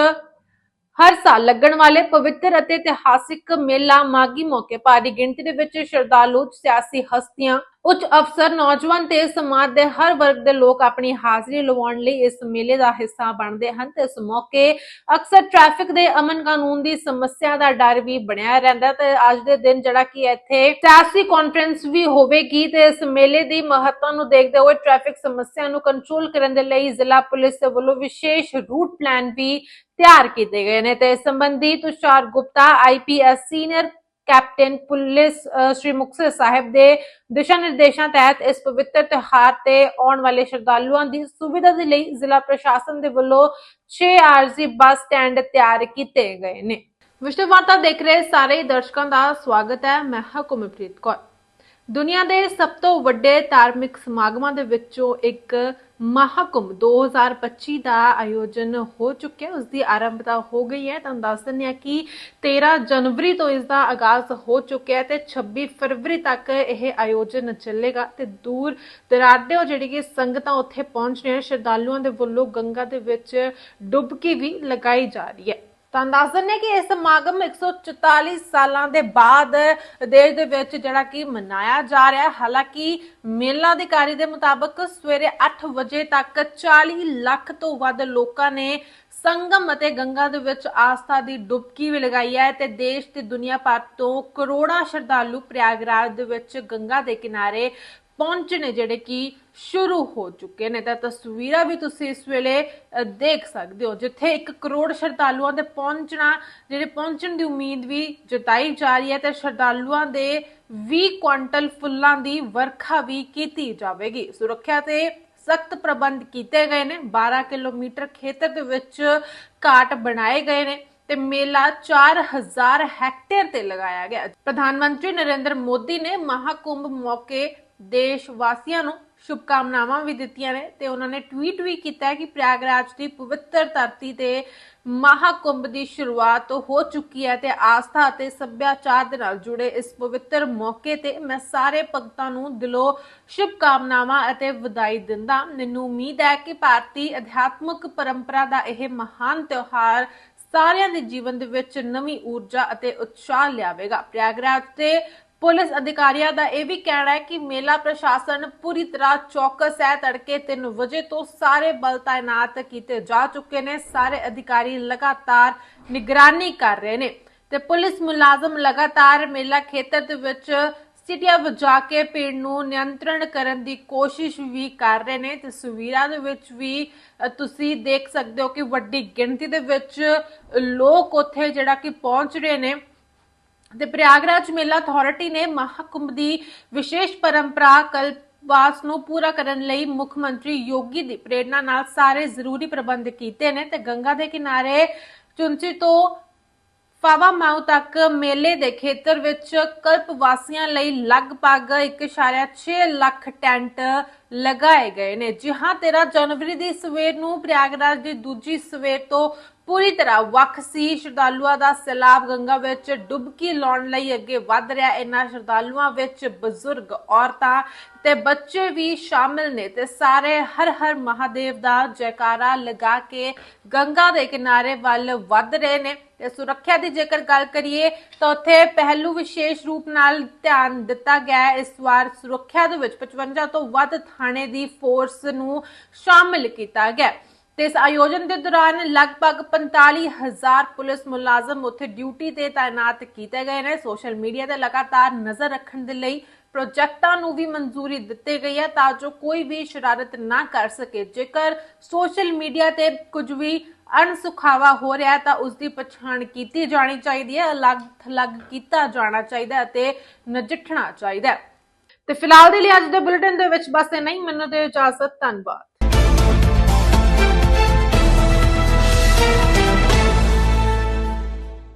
ਹਰ ਸਾਲ ਲੱਗਣ ਵਾਲੇ ਪਵਿੱਤਰ ਅਤੇ ਇਤਿਹਾਸਿਕ ਮੇਲਾ ਮਾਗੀ ਮੌਕੇ ਭਾਰੀ ਗਿਣਤੀ ਦੇ ਵਿੱਚ ਸ਼ਰਧਾਲੂ ਸਿਆਸੀ ਹਸਤੀਆਂ ਉੱਚ ਅਫਸਰ, ਨੌਜਵਾਨ ਤੇ ਸਮਾਜ ਦੇ ਹਰ ਵਰਗ ਦੇ ਲੋਕ ਆਪਣੀ ਹਾਜ਼ਰੀ ਲਵਾਉਣ ਲਈ ਇਸ ਮੇਲੇ ਦਾ ਹਿੱਸਾ ਬਣਦੇ ਹਨ ਤੇ ਇਸ ਮੌਕੇ ਅਕਸਰ ਟ੍ਰੈਫਿਕ ਦੇ ਅਮਨ ਕਾਨੂੰਨ ਦੀ ਸਮੱਸਿਆ ਦਾ ਡਰ ਵੀ ਬਣਿਆ ਰਹਿੰਦਾ ਤੇ ਅੱਜ ਦੇ ਦਿਨ ਜਿਹੜਾ ਕਿ ਇੱਥੇ ਸਿਆਸੀ ਕਾਨਫਰੰਸ ਵੀ ਹੋਵੇਗੀ ਤੇ ਇਸ ਮੇਲੇ ਦੀ ਮਹੱਤਤਾ ਨੂੰ ਦੇਖਦੇ ਹੋਏ ਟ੍ਰੈਫਿਕ ਸਮੱਸਿਆ ਨੂੰ ਕੰਟਰੋਲ ਕਰਨ ਦੇ ਲਈ ਜ਼ਿਲ੍ਹਾ ਪੁਲਿਸ ਦੇ ਵੱਲੋਂ ਵਿਸ਼ੇਸ਼ ਰੂਟ ਪਲਾਨ ਵੀ ਤਿਆਰ ਕੀਤੇ ਗਏ ਨੇ ਤੇ ਇਸ ਸੰਬੰਧੀ Tushar Gupta IPS senior captain police Shri Muktsar Sahib ਦੇ ਦਿਸ਼ਾ ਨਿਰਦੇਸ਼ਾਂ ਤਹਿਤ ਇਸ ਪਵਿੱਤਰ ਤਿਉਹਾਰ ਤੇ ਆਉਣ ਵਾਲੇ ਸ਼ਰਧਾਲੂਆਂ ਦੀ ਸੁਵਿਧਾ ਦੇ ਲਈ ਜ਼ਿਲ੍ਹਾ ਪ੍ਰਸ਼ਾਸਨ ਦੇ ਵੱਲੋਂ 6 ਆਰਜ਼ੀ ਬੱਸ ਸਟੈਂਡ ਤਿਆਰ ਕੀਤੇ ਗਏ ਨੇ। ਵਿਸ਼ਵ ਵਾਰਤਾ ਦੇਖ ਰਹੇ ਸਾਰੇ ਦਰਸ਼ਕਾਂ ਦਾ ਸਵਾਗਤ ਹੈ। ਮੈਂ ਹਾਂ ਕੁਮਲਪ੍ਰੀਤ ਕੌਰ। ਦੁਨੀਆ ਦੇ ਸਭ ਤੋਂ ਵੱਡੇ ਧਾਰਮਿਕ ਸਮਾਗਮਾਂ ਦੇ ਵਿੱਚੋਂ ਇੱਕ ਮਹਾਕੁੰਭ 2025 ਦਾ ਆਯੋਜਨ ਹੋ ਚੁੱਕਿਆ। ਉਸ ਦੀ ਆਰੰਭਤਾ ਹੋ ਗਈ ਹੈ। ਤੁਹਾਨੂੰ ਦੱਸ ਦਿੰਦੇ ਆ ਕਿ 13 ਜਨਵਰੀ ਤੋਂ ਇਸ ਦਾ ਆਗਾਜ਼ ਹੋ ਚੁੱਕਿਆ ਹੈ ਤੇ 26 ਫਰਵਰੀ ਤੱਕ ਇਹ ਆਯੋਜਨ ਚੱਲੇਗਾ ਤੇ ਦੂਰ ਦਰਾਡੇ ਜਿਹੜੀ ਕਿ ਸੰਗਤਾਂ ਉੱਥੇ ਪਹੁੰਚ ਰਹੀਆਂ ਸ਼ਰਧਾਲੂਆਂ ਦੇ ਵੱਲੋਂ ਗੰਗਾ ਦੇ ਵਿੱਚ ਡੁਬਕੀ ਵੀ ਲਗਾਈ ਜਾ ਰਹੀ ਹੈ। ਤੁਹਾਨੂੰ ਦੱਸ ਦਿੰਦੇ ਕਿ ਇਹ ਸਮਾਗਮ 144 ਸਾਲਾਂ ਦੇ ਬਾਅਦ ਦੇਸ਼ ਦੇ ਵਿੱਚ ਜਿਹੜਾ ਕਿ ਮਨਾਇਆ ਜਾ ਰਿਹਾ ਹੈ। ਹਾਲਾਂਕਿ ਮੇਲਾ ਅਧਿਕਾਰੀ ਦੇ ਮੁਤਾਬਕ ਸਵੇਰੇ 8 ਵਜੇ ਤੱਕ 40 ਲੱਖ ਤੋਂ ਵੱਧ ਲੋਕਾਂ ਨੇ ਸੰਗਮ ਅਤੇ ਗੰਗਾ ਦੇ ਵਿੱਚ ਆਸਥਾ ਦੀ ਡੁਬਕੀ ਵੀ ਲਗਾਈ ਹੈ ਤੇ ਦੇਸ਼ ਤੇ ਦੁਨੀਆ ਭਰ ਤੋਂ ਕਰੋੜਾਂ ਸ਼ਰਧਾਲੂ ਪ੍ਰਯਾਗਰਾਜ ਦੇ ਵਿੱਚ ਗੰਗਾ ਦੇ ਕਿਨਾਰੇ ਪਹੁੰਚਣੇ ਜਿਹੜੇ ਕਿ ਸ਼ੁਰੂ ਹੋ ਚੁੱਕੇ ਨੇ। ਤਾਂ ਤਸਵੀਰਾਂ ਵੀ ਤੁਸੀਂ ਇਸ ਵੇਲੇ ਦੇਖ ਸਕਦੇ ਹੋ, ਜਿੱਥੇ 1 ਕਰੋੜ ਸ਼ਰਧਾਲੂਆਂ ਦੇ ਪਹੁੰਚਣਾ, ਜਿਹੜੇ ਪਹੁੰਚਣ ਦੀ ਉਮੀਦ ਵੀ ਜਤਾਈ ਜਾ ਰਹੀ ਹੈ, ਤੇ ਸ਼ਰਧਾਲੂਆਂ ਦੇ 20 ਕੁਇੰਟਲ ਫੁੱਲਾਂ ਦੀ ਵਰਖਾ ਵੀ ਕੀਤੀ ਜਾਵੇਗੀ। ਸੁਰੱਖਿਆ ਤੇ ਸਖਤ ਪ੍ਰਬੰਧ ਕੀਤੇ ਗਏ ਨੇ। 12 ਕਿਲੋਮੀਟਰ ਖੇਤਰ ਦੇ ਵਿੱਚ ਘਾਟ ਬਣਾਏ ਗਏ ਨੇ ਤੇ ਮੇਲਾ 4000 ਹੈਕਟੇਅਰ ਤੇ ਲਗਾਇਆ ਗਿਆ। ਪ੍ਰਧਾਨ ਮੰਤਰੀ ਨਰਿੰਦਰ ਮੋਦੀ ਨੇ ਮਹਾਕੁੰਭ ਮੌਕੇ ਦੇਸ਼ ਵਾਸੀਆਂ ਨੂੰ ਸ਼ੁਭਕਾਮਨਾਵਾਂ ਵੀ ਦਿੱਤੀਆਂ ਨੇ ਤੇ ਉਹਨਾਂ ਨੇ ਟਵੀਟ ਵੀ ਕੀਤਾ ਹੈ ਕਿ ਪ੍ਰਯਾਗਰਾਜ ਦੀ ਪਵਿੱਤਰ ਧਰਤੀ ਤੇ ਮਹਾਕੁੰਭ ਦੀ ਸ਼ੁਰੂਆਤ ਹੋ ਚੁੱਕੀ ਹੈ ਤੇ ਆਸਥਾ ਅਤੇ ਸੱਭਿਆਚਾਰ ਦੇ ਨਾਲ ਜੁੜੇ ਇਸ ਪਵਿੱਤਰ ਮੌਕੇ ਤੇ ਮੈਂ ਸਾਰੇ ਭਗਤਾਂ ਨੂੰ ਦਿਲੋਂ ਸ਼ੁਭਕਾਮਨਾਵਾਂ ਅਤੇ ਵਧਾਈ ਦਿੰਦਾ। ਮੈਨੂੰ ਉਮੀਦ ਹੈ ਕਿ ਭਾਰਤੀ ਅਧਿਆਤਮਿਕ ਪਰੰਪਰਾ ਦਾ ਇਹ ਮਹਾਨ ਤਿਉਹਾਰ ਸਾਰਿਆਂ ਦੇ ਜੀਵਨ ਦੇ ਵਿੱਚ ਨਵੀਂ ਊਰਜਾ ਅਤੇ ਉਤਸ਼ਾਹ ਲਿਆਵੇਗਾ। ਪ੍ਰਯਾਗਰਾਜ ਤੇ ਪੁਲਿਸ ਅਧਿਕਾਰੀਆਂ ਦਾ ਇਹ ਵੀ ਕਹਿਣਾ ਹੈ ਕਿ ਮੇਲਾ ਪ੍ਰਸ਼ਾਸਨ ਪੂਰੀ ਤਰ੍ਹਾਂ ਚੌਕਸ ਹੈ। ਤੜਕੇ 3 ਵਜੇ ਤੋਂ ਸਾਰੇ ਬਲ ਤਾਇਨਾਤ ਕੀਤੇ ਜਾ ਚੁੱਕੇ ਨੇ। ਸਾਰੇ ਅਧਿਕਾਰੀ ਲਗਾਤਾਰ ਨਿਗਰਾਨੀ ਕਰ ਰਹੇ ਨੇ ਤੇ ਪੁਲਿਸ ਮੁਲਾਜ਼ਮ ਲਗਾਤਾਰ ਮੇਲਾ ਖੇਤਰ ਦੇ ਵਿੱਚ ਸਿਟੀਆਂ ਵਜਾ ਕੇ ਭੀੜ ਨੂੰ ਨਿਯੰਤਰਣ ਕਰਨ ਦੀ ਕੋਸ਼ਿਸ਼ ਵੀ ਕਰ ਰਹੇ ਨੇ। ਤਸਵੀਰਾਂ ਦੇ ਵਿੱਚ ਵੀ ਤੁਸੀਂ ਦੇਖ ਸਕਦੇ ਹੋ ਕਿ ਵੱਡੀ ਗਿਣਤੀ ਦੇ ਵਿੱਚ ਲੋਕ ਉੱਥੇ ਜਿਹੜਾ ਕਿ ਪਹੁੰਚ ਰਹੇ ਨੇ। ਤੇ ਪ੍ਰਯਾਗਰਾਜ ਮੇਲਾ ਅਥਾਰਟੀ ਨੇ ਮਹਾਕੁੰਭ ਦੀ ਵਿਸ਼ੇਸ਼ ਪਰੰਪਰਾ ਕਲਪਵਾਸ ਨੂੰ ਪੂਰਾ ਕਰਨ ਲਈ ਮੁੱਖ ਮੰਤਰੀ ਯੋਗੀ ਦੀ ਪ੍ਰੇਰਣਾ ਨਾਲ ਸਾਰੇ ਜ਼ਰੂਰੀ ਪ੍ਰਬੰਧ ਕੀਤੇ ਨੇ ਤੇ ਗੰਗਾ ਦੇ ਕਿਨਾਰੇ ਚੁੰਚੀ ਤੋਂ ਫਾਵਾ ਮਾਉ ਤੱਕ ਮੇਲੇ ਦੇ ਖੇਤਰ ਵਿੱਚ ਕਲਪ ਵਾਸੀਆਂ ਲਈ ਲਗਭਗ 1.6 ਲੱਖ ਟੈਂਟ ਲਗਾਏ ਗਏ ਨੇ। ਜਿਹਾਂ 13 ਜਨਵਰੀ ਦੀ ਸਵੇਰ ਨੂੰ ਪ੍ਰਯਾਗਰਾਜ ਦੀ ਦੂਜੀ ਸਵੇਰ ਤੋਂ ਪੂਰੀ ਤਰ੍ਹਾਂ ਵੱਖ ਸੀ। ਸ਼ਰਧਾਲੂਆਂ ਦਾ ਸੈਲਾਬ ਗੰਗਾ ਵਿੱਚ ਡੁਬਕੀ ਲਾਉਣ ਲਈ ਅੱਗੇ ਵੱਧ ਰਿਹਾ। ਇਹਨਾਂ ਸ਼ਰਧਾਲੂਆਂ ਵਿੱਚ ਬਜ਼ੁਰਗ ਔਰਤਾਂ ਤੇ ਬੱਚੇ ਵੀ ਸ਼ਾਮਿਲ ਨੇ ਤੇ ਸਾਰੇ ਹਰ ਹਰ ਮਹਾਦੇਵ ਦਾ ਜੈਕਾਰਾ ਲਗਾ ਕੇ ਗੰਗਾ ਦੇ ਕਿਨਾਰੇ ਵੱਲ ਵੱਧ ਰਹੇ ਨੇ ਤੇ ਸੁਰੱਖਿਆ ਦੀ ਜੇਕਰ ਗੱਲ ਕਰੀਏ ਤਾਂ ਉੱਥੇ ਪਹਿਲੂ ਵਿਸ਼ੇਸ਼ ਰੂਪ ਨਾਲ ਧਿਆਨ ਦਿੱਤਾ ਗਿਆ ਹੈ। ਇਸ ਵਾਰ ਸੁਰੱਖਿਆ ਦੇ ਵਿੱਚ 55 ਤੋਂ ਵੱਧ ਥਾਣੇ ਦੀ ਫੋਰਸ ਨੂੰ ਸ਼ਾਮਿਲ ਕੀਤਾ ਗਿਆ। ਤੇ ਇਸ ਆਯੋਜਨ ਦੇ ਦੌਰਾਨ ਲਗਭਗ 45000 ਪੁਲਿਸ ਮੁਲਾਜ਼ਮ ਉੱਥੇ ਡਿਊਟੀ ਤੇ ਤਾਇਨਾਤ ਕੀਤੇ ਗਏ ਨੇ। ਸੋਸ਼ਲ ਮੀਡੀਆ ਤੇ ਲਗਾਤਾਰ ਨਜ਼ਰ ਰੱਖਣ ਦੇ ਲਈ ਪ੍ਰੋਜੈਕਟਾਂ ਨੂੰ ਵੀ ਮਨਜ਼ੂਰੀ ਦਿੱਤੀ ਗਈ ਹੈ ਤਾਂ ਜੋ ਕੋਈ ਵੀ ਸ਼ਰਾਰਤ ਨਾ ਕਰ ਸਕੇ। ਜੇਕਰ ਸੋਸ਼ਲ ਮੀਡੀਆ ਤੇ ਕੁਝ ਵੀ ਅਣਸੁਖਾਵਾ ਹੋ ਰਿਹਾ ਤਾਂ ਉਸ ਦੀ ਪਛਾਣ ਕੀਤੀ ਜਾਣੀ ਚਾਹੀਦੀ ਹੈ, ਅਲੱਗ ਥਲੱਗ ਕੀਤਾ ਜਾਣਾ ਚਾਹੀਦਾ ਅਤੇ ਨਜਿੱਠਣਾ ਚਾਹੀਦਾ ਹੈ। ਤੇ ਫਿਲਹਾਲ ਦੇ ਲਈ ਅੱਜ ਦੇ ਬੁਲੇਟਿਨ ਦੇ ਵਿੱਚ ਬਸ ਇੰਨਾ ਹੀ। ਮੈਨੂੰ ਦੇ ਇਜਾਜ਼ਤ, ਧੰਨਵਾਦ।